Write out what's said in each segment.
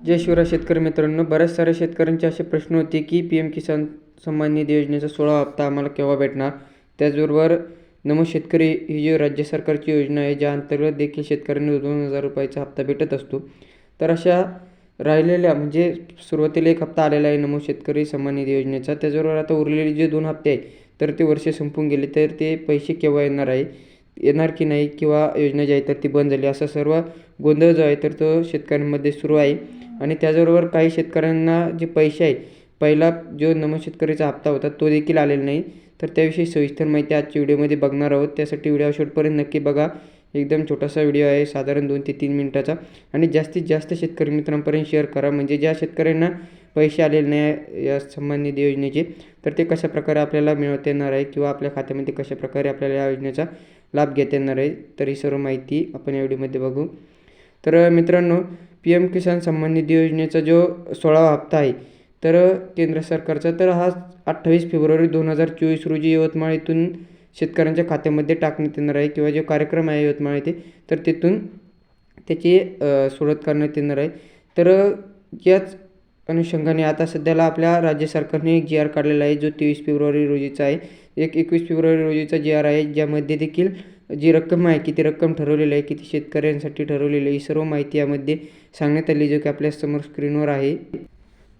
जय शिवराय शेतकरी मित्रांनो बऱ्याच साऱ्या शेतकऱ्यांचे असे प्रश्न होते की पी एम किसान सन्मान निधी योजनेचा सोळा हप्ता आम्हाला केव्हा भेटणार? त्याचबरोबर नमो शेतकरी ही जी राज्य सरकारची योजना आहे ज्या अंतर्गत देखील शेतकऱ्यांना दोन हजार रुपयाचा हप्ता भेटत असतो. तर अशा राहिलेल्या म्हणजे सुरुवातीला एक हप्ता आलेला आहे नमो शेतकरी सन्मान निधी योजनेचा. त्याचबरोबर आता उरलेले जे दोन हप्ते आहे तर ते वर्ष संपून गेले तर ते पैसे केव्हा येणार आहे? येणार की नाही? किंवा योजना जी आहे तर ती बंद झाली. असा सर्व गोंधळ जो आहे तर तो शेतकऱ्यांमध्ये सुरू आहे. आणि त्याचबरोबर काही शेतकऱ्यांना जे पैसे आहे पहिला जो नमो शेतकरीचा हप्ता होता तो देखील आलेला नाही. तर त्याविषयी सविस्तर माहिती आजच्या व्हिडिओमध्ये बघणार आहोत. त्यासाठी व्हिडिओ शेवटपर्यंत नक्की बघा. एकदम छोटासा व्हिडिओ आहे साधारण दोन ते तीन मिनटाचा. आणि जास्तीत जास्त शेतकरी मित्रांपर्यंत शेअर करा. म्हणजे ज्या शेतकऱ्यांना पैसे आलेले नाही या सन्मान निधी योजनेचे तर ते कशा प्रकारे आपल्याला मिळवता येणार आहे किंवा आपल्या खात्यामध्ये कशा प्रकारे आपल्याला या योजनेचा लाभ घेता येणार आहे तर ही सर्व माहिती आपण या व्हिडिओमध्ये बघू. तर मित्रांनो पी एम किसान सन्मान निधी योजनेचा जो सोळावा हप्ता आहे तर केंद्र सरकारचा तर हा अठ्ठावीस फेब्रुवारी दोन हजार चोवीस रोजी यवतमाळ येथून शेतकऱ्यांच्या खात्यामध्ये टाकण्यात येणार आहे किंवा जो कार्यक्रम आहे यवतमाळ येथे तर तिथून त्याची सुरुवात करण्यात येणार आहे. तर याच अनुषंगाने आता सध्याला आपल्या राज्य सरकारने एक जी आर काढलेला आहे जो तेवीस फेब्रुवारी रोजीचा आहे. एक एकवीस फेब्रुवारी रोजीचा जी आर आहे ज्यामध्ये देखील जी रक्कम आहे किती रक्कम ठरवलेली आहे किती शेतकऱ्यांसाठी ठरवलेली आहे ही सर्व माहिती यामध्ये सांगण्यात आली जो की आपल्यासमोर स्क्रीनवर आहे.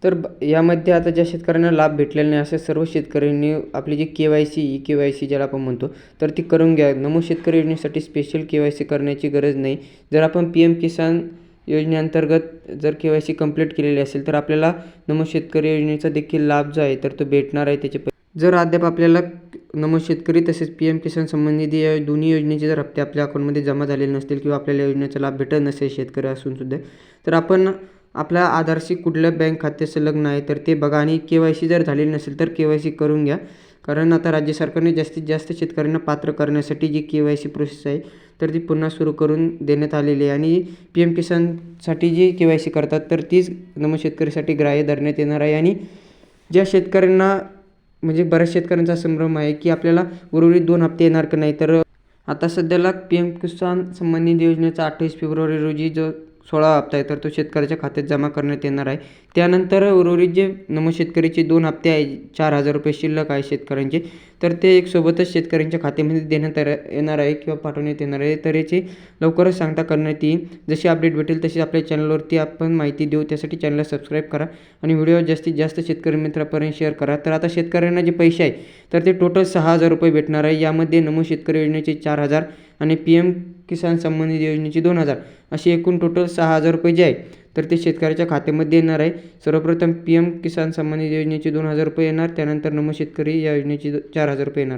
तर यामध्ये आता ज्या शेतकऱ्यांना लाभ भेटलेला नाही अशा सर्व शेतकऱ्यांनी आपली जी K Y C E K Y C ज्याला आपण म्हणतो तर ती करून घ्या. नमो शेतकरी योजनेसाठी स्पेशल के वाय सी करण्याची गरज नाही. जर आपण पी एम किसान योजनेअंतर्गत जर के वाय सी कंप्लीट केलेली असेल तर आपल्याला नमो शेतकरी योजनेचा देखील लाभ जो आहे तर तो भेटणार आहे त्याचे जर अद्याप आपल्याला नमो शेतकरी तसेच पी एम किसान संबंधित या दोन्ही योजनेचे जर हप्ते आपल्या अकाउंटमध्ये जमा झालेले नसतील किंवा आपल्याला योजनेचा लाभ भेटत नसेल शेतकरी असूनसुद्धा तर आपण आपल्या आधारशी कुठल्या बँक खाते संलग्न आहे तर ते बघा. आणि के वाय सी जर झालेली नसेल तर के वाय सी करून घ्या. कारण आता राज्य सरकारने जास्तीत जास्त शेतकऱ्यांना पात्र करण्यासाठी जी के वाय सी प्रोसेस आहे तर ती पुन्हा सुरू करून देण्यात आलेली आहे. आणि पी एम किसानसाठी जी के वाय सी करतात तर तीच नम शेतकरीसाठी ग्राह्य धरण्यात येणार आहे. आणि ज्या शेतकऱ्यांना म्हणजे बऱ्याच शेतकऱ्यांचा संभ्रम आहे की आपल्याला उर्वरित दोन हप्ते येणार का नाही? तर आता सध्याला पी एम किसान सन्मान निधी योजनेचा अठ्ठावीस फेब्रुवारी रोजी जो सोळा हप्ता आहे तर तो शेतकऱ्याच्या खात्यात जमा करण्यात येणार आहे. त्यानंतर उर्वरित जे नमो शेतकरीचे दोन हप्ते आहे चार हजार रुपये शिल्लक आहे शेतकऱ्यांचे तर ते एक सोबतच शेतकऱ्यांच्या खात्यामध्ये देण्यात येणार आहे किंवा पाठवण्यात येणार आहे. तर याची लवकरच सांगता करण्यात येईल. जशी अपडेट भेटेल तशी आपल्या चॅनलवरती आपण माहिती देऊ. त्यासाठी चॅनलला सबस्क्राईब करा आणि व्हिडिओ जास्तीत जास्त शेतकरी मित्रापर्यंत शेअर करा. तर आता शेतकऱ्यांना जे पैसे आहे तर ते टोटल सहा हजार रुपये भेटणार आहे. यामध्ये नमो शेतकरी योजनेचे चार हजार आणि पी एम किसान संबंधित योजनेची दोन हजार. अशी एकूण टोटल सहा हजार रुपये जे आहे तर ते शेतकऱ्याच्या खात्यामध्ये येणार आहे. सर्वप्रथम पी एम किसान संबंधित योजनेचे दोन हजार रुपये येणार त्यानंतर नमो शेतकरी या योजनेचे चार हजार रुपये येणार.